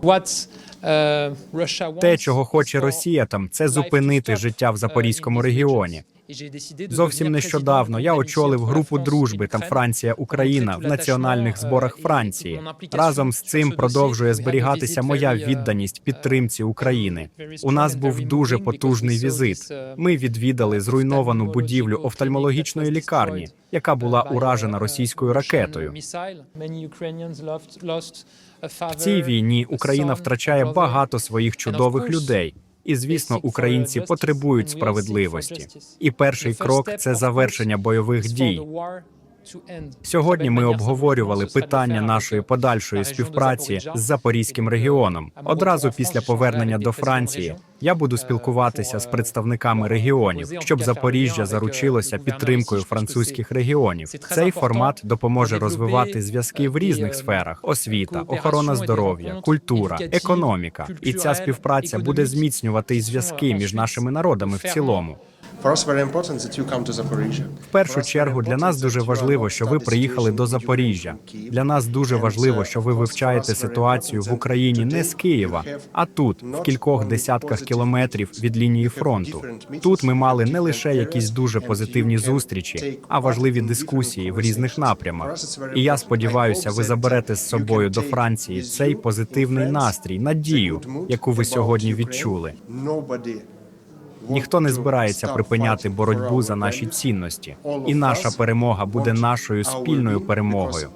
What's Те, чого хоче Росія там, це зупинити життя в uh, Запорізькому регіоні. Зовсім нещодавно я очолив групу дружби там Франція Україна в національних зборах Франції. Разом з цим продовжує зберігатися моя відданість підтримці України. У нас був дуже потужний візит. Ми відвідали зруйновану будівлю офтальмологічної лікарні, яка була уражена російською ракетою. В цій війні Україна втрачає багато своїх чудових людей. І звісно, українці потребують справедливості. І перший крок це завершення бойових дій. Сьогодні ми обговорювали питання нашої подальшої співпраці з Запорізьким регіоном. Одразу після повернення до Франції я буду спілкуватися з представниками регіонів, щоб Запоріжжя заручилося підтримкою французьких регіонів. Цей формат допоможе розвивати зв'язки в різних сферах: освіта, охорона здоров'я, культура, економіка. І ця співпраця буде зміцнювати зв'язки між нашими народами в цілому. В першу чергу для нас дуже важливо, що ви приїхали до Запоріжжя. Для нас дуже важливо, що ви вивчаєте ситуацію в Україні не з Києва, а тут, в кількох десятках кілометрів від лінії фронту. Тут ми мали не лише якісь дуже позитивні зустрічі, а важливі дискусії в різних напрямах. І я сподіваюся, ви заберете з собою до Франції цей позитивний настрій, надію, яку ви сьогодні відчули. Ніхто не збирається припиняти боротьбу за наші цінності, і наша перемога буде нашою спільною перемогою.